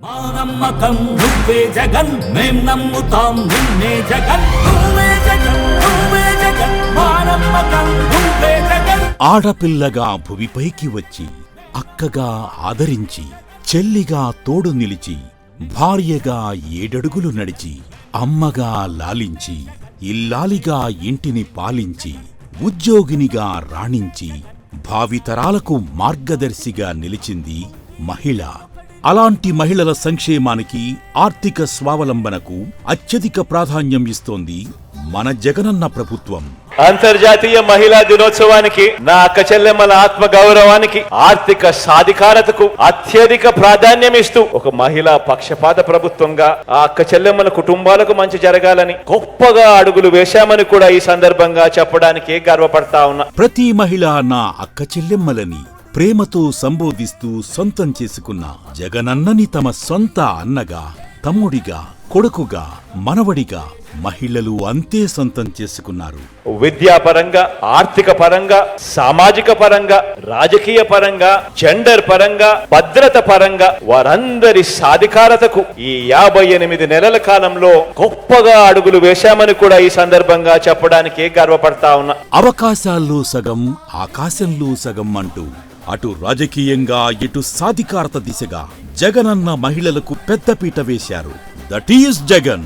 మా నమ్మకం నువ్వే జగన్ మేం నమ్ముతాం నిన్నే జగన్. నువ్వే జగన్ నువ్వే జగన్ మా నమ్మకం నువ్వే జగన్. ఆడపిల్లగా భువిపైకి వచ్చి అక్కగా ఆదరించి చెల్లిగా తోడు నిలిచి భార్యగా ఏడడుగులు నడిచి అమ్మగా లాలించి ఇల్లాలిగా ఇంటిని పాలించి ఉద్యోగినిగా రాణించి భావితరాలకు మార్గదర్శిగా నిలిచింది మహిళ. అలాంటి మహిళల సంక్షేమానికి ఆర్థిక స్వావలంబనకు అత్యధిక ప్రాధాన్యం ఇస్తోంది మన జగనన్న ప్రభుత్వం. అంతర్జాతీయ మహిళా దినోత్సవానికి నా అక్క చెల్లెమ్మల ఆత్మ గౌరవానికి ఆర్థిక సాధికారతకు అత్యధిక ప్రాధాన్యం ఇస్తూ ఒక మహిళా పక్షపాత ప్రభుత్వంగా ఆ అక్క చెల్లెమ్మల కుటుంబాలకు మంచి జరగాలని గొప్పగా అడుగులు వేశామని కూడా ఈ సందర్భంగా చెప్పడానికి గర్వపడతా ఉన్నా. ప్రతి మహిళ నా అక్క చెల్లెమ్మలని ప్రేమతో సంబోధిస్తూ సొంతం చేసుకున్న జగనన్నని తమ సొంత అన్నగా తమ్ముడిగా కొడుకుగా మనవడిగా మహిళలు అంతే సొంతం చేసుకున్నారు. విద్యాపరంగా ఆర్థిక పరంగా సామాజిక పరంగా రాజకీయ పరంగా జెండర్ పరంగా భద్రత పరంగా వారందరి సాధికారతకు ఈ యాభై ఎనిమిది నెలల కాలంలో గొప్పగా అడుగులు వేశామని కూడా ఈ సందర్భంగా చెప్పడానికి గర్వపడతా ఉన్నా. అవకాశాల్లో సగం ఆకాశంలో సగం అంటూ అటు రాజకీయంగా ఇటు సాధికారత దిశగా జగనన్న మహిళలకు పెద్దపీట వేశారు. That is Jagan